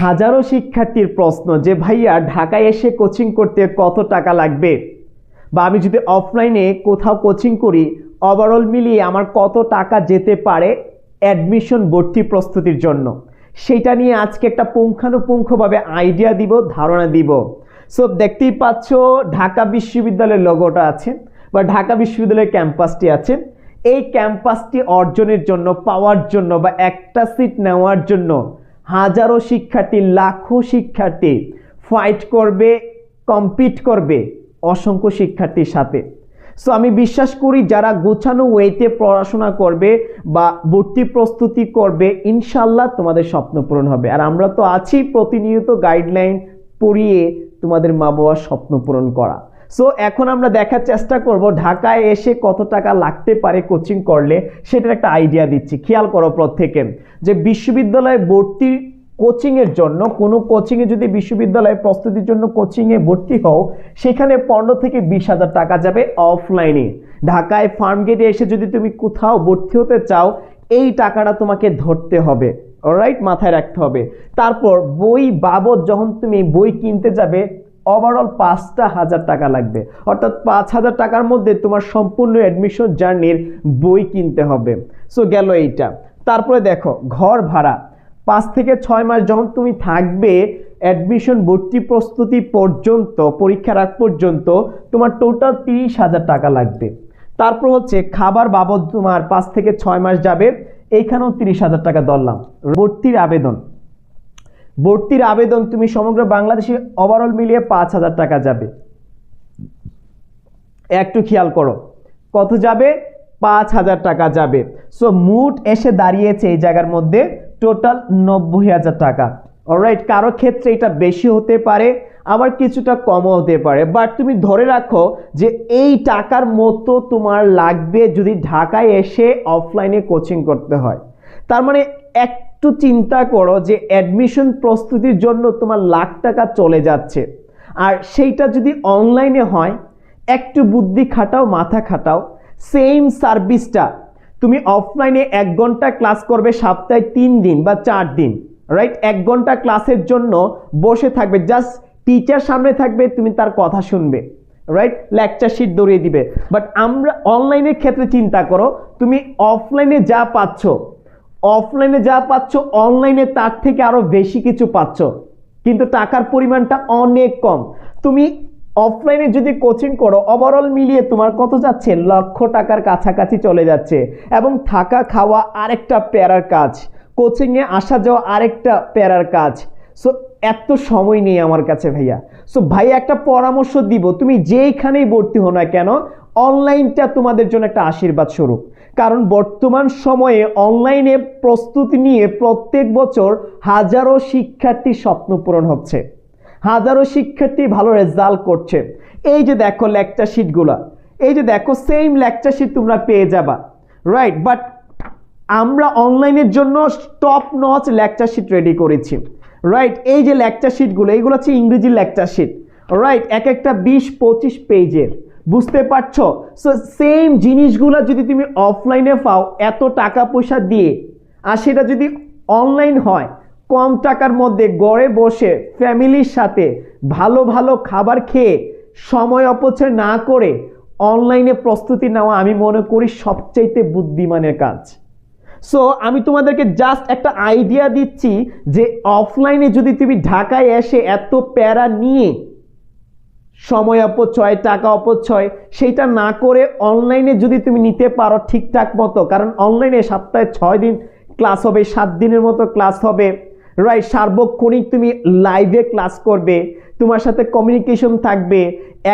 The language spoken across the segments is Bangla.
হাজারো শিক্ষার্থীর প্রশ্ন যে, ভাইয়া, ঢাকায় এসে কোচিং করতে কত টাকা লাগবে? বা, আমি যদি অফলাইনে কোথাও কোচিং করি ওভারঅল মিলিয়ে আমার কত টাকা যেতে পারে? অ্যাডমিশন ভর্তি প্রস্তুতির জন্য। সেটা নিয়ে আজকে একটা পুঙ্খানুপুঙ্খভাবে আইডিয়া দিব, ধারণা দিব। সো দেখতেই পাচ্ছ, ঢাকা বিশ্ববিদ্যালয়ের লগোটা আছে বা, ঢাকা বিশ্ববিদ্যালয়ের ক্যাম্পাসটি আছে। এই ক্যাম্পাসটি অর্জনের জন্য, পাওয়ার জন্য বা, একটা সিট নেওয়ার জন্য হাজারো শিক্ষার্থী, লাখো শিক্ষার্থী ফাইট করবে কম্পিট করবে অসংখ্য শিক্ষার্থীর সাথে। সো আমি বিশ্বাস করি যারা গোছানো ওয়েতে পড়াশোনা করবে বা ভর্তি প্রস্তুতি করবে ইনশাল্লাহ তোমাদের স্বপ্ন পূরণ হবে। আর আমরা তো আছি প্রতিনিয়ত গাইডলাইন পড়িয়ে তোমাদের মা বাবার স্বপ্ন পূরণ করা। সো এখন আমরা দেখার চেষ্টা করব ঢাকায় এসে কত টাকা লাগতে পারে কোচিং করলে, সেটার একটা আইডিয়া দিচ্ছি। খেয়াল করো প্রত্যেকে যে বিশ্ববিদ্যালয়ে ভর্তির কোচিংয়ের জন্য, কোনো কোচিংয়ে যদি বিশ্ববিদ্যালয়ে প্রস্তুতির জন্য কোচিংয়ে ভর্তি হও, সেখানে পনেরো থেকে বিশ হাজার টাকা যাবে অফলাইনে ঢাকায় ফার্ম গেটে এসে যদি তুমি কোথাও ভর্তি হতে চাও, এই টাকাটা তোমাকে ধরতে হবে। রাইট মাথায় রাখতে হবে। তারপর বই বাবদ যখন তুমি বই কিনতে যাবে ওভারঅল পাঁচটা হাজার টাকা লাগবে। অর্থাৎ পাঁচ হাজার টাকার মধ্যে তোমার সম্পূর্ণ অ্যাডমিশন জার্নির বই কিনতে হবে। সো গেল এইটা। তারপরে দেখো, ঘর ভাড়া। পাঁচ থেকে ছয় মাস যখন তুমি থাকবে অ্যাডমিশন ভর্তি প্রস্তুতি পর্যন্ত, পরীক্ষার আগ পর্যন্ত, তোমার টোটাল তিরিশ হাজার টাকা লাগবে। তারপর হচ্ছে, খাবার বাবদ তোমার পাঁচ থেকে ছয় মাস যাবে, এইখানেও তিরিশ হাজার টাকা ধরলাম। ভর্তির আবেদন। ভর্তির আবেদন তুমি সমগ্র বাংলাদেশে ওভারঅল মিলিয়ে পাঁচ হাজার টাকা যাবে। একটু খেয়াল করো, কত যাবে? পাঁচ হাজার টাকা যাবে। সো মুট এসে দাঁড়িয়েছে এই জায়গার মধ্যে টোটাল নব্বই হাজার টাকা। অলরাইট কারও ক্ষেত্রে এটা বেশি হতে পারে, আবার কিছুটা কমও হতে পারে। বাট তুমি ধরে রাখো যে এই টাকার মতো তোমার লাগবে যদি ঢাকায় এসে অফলাইনে কোচিং করতে হয়। তার মানে একটু চিন্তা করো যে অ্যাডমিশন প্রস্তুতির জন্য তোমার লাখ টাকা চলে যাচ্ছে। আর সেইটা যদি অনলাইনে হয়, একটু বুদ্ধি খাটাও, মাথা খাটাও। সেম সার্ভিসটা তুমি অফলাইনে এক ঘণ্টা ক্লাস করবে সপ্তাহে তিন দিন বা চার দিন রাইট এক ঘণ্টা ক্লাসের জন্য বসে থাকবে জাস্ট টিচার সামনে থাকবে, তুমি তার কথা শুনবে রাইট লেকচার শিট দৌড়িয়ে দিবে। বাট আমরা অনলাইনের ক্ষেত্রে চিন্তা করো, তুমি অফলাইনে যা পাচ্ছ অফলাইনে যা পাচ্ছ, অনলাইনে তার থেকে আরও বেশি কিছু পাচ্ছ। কিন্তু টাকার পরিমাণটা অনেক কম। তুমি অফলাইনে যদি কোচিং করো ওভারঅল মিলিয়ে তোমার কত যাচ্ছে? লক্ষ টাকার কাছাকাছি চলে যাচ্ছে। এবং থাকা, খাওয়া আরেকটা প্যারার কাজ। কোচিংয়ে আসা যাওয়া আরেকটা প্যারার কাজ। সো এত সময় নেই আমার কাছে ভাইয়া। সো ভাই একটা পরামর্শ দিব। তুমি যেইখানেই ভর্তি হো না কেন অনলাইনটা তোমাদের জন্য একটা আশীর্বাদ স্বরূপ। কারণ বর্তমান সময়ে অনলাইনে প্রস্তুতি নিয়ে প্রত্যেক বছর হাজারো শিক্ষার্থী স্বপ্ন পূরণ হচ্ছে। হাজারো শিক্ষার্থী ভালো রেজাল্ট করছে। এই যে দেখো লেকচার শিটগুলো, এই যে দেখো সেম লেকচার শিট তোমরা পেয়ে যাবা। রাইট বাট আমরা অনলাইনের জন্য top notch lecture sheet ready করেছি। রাইট এই যে লেকচার শিটগুলো, এইগুলো হচ্ছে ইংরেজি লেকচার শিট। রাইট এক একটা বিশ পঁচিশ পেজের বুঝতে পারছ? সো সেম জিনিসগুলো যদি তুমি অফলাইনে পাও, এত টাকা পয়সা দিয়ে। আর সেটা যদি অনলাইন হয়, কম টাকার মধ্যে গড়ে বসে ফ্যামিলির সাথে, ভালো ভালো খাবার খেয়ে, সময় অপচয় না করে অনলাইনে প্রস্তুতি নেওয়া আমি মনে করি সবচাইতে বুদ্ধিমানের কাজ। সো আমি তোমাদেরকে জাস্ট একটা আইডিয়া দিচ্ছি যে অফলাইনে যদি তুমি ঢাকায় এসে এত প্যারা নিয়ে সময় অপচয়, টাকা অপচয়, সেইটা না করে অনলাইনে যদি তুমি নিতে পারো ঠিকঠাক মতো, কারণ অনলাইনে সপ্তাহে ছয় দিন ক্লাস হবে, সাত দিনের মতো ক্লাস হবে রাইট সার্বক্ষণিক তুমি লাইভে ক্লাস করবে, তোমার সাথে কমিউনিকেশন থাকবে,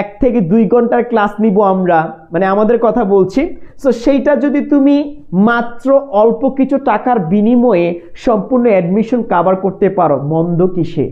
এক থেকে দুই ঘণ্টার ক্লাস নিব আমরা মানে আমাদের কথা বলছি। সো সেইটা যদি তুমি মাত্র অল্প কিছু টাকার বিনিময়ে সম্পূর্ণ অ্যাডমিশন কাভার করতে পারো, মন্দ কিসে?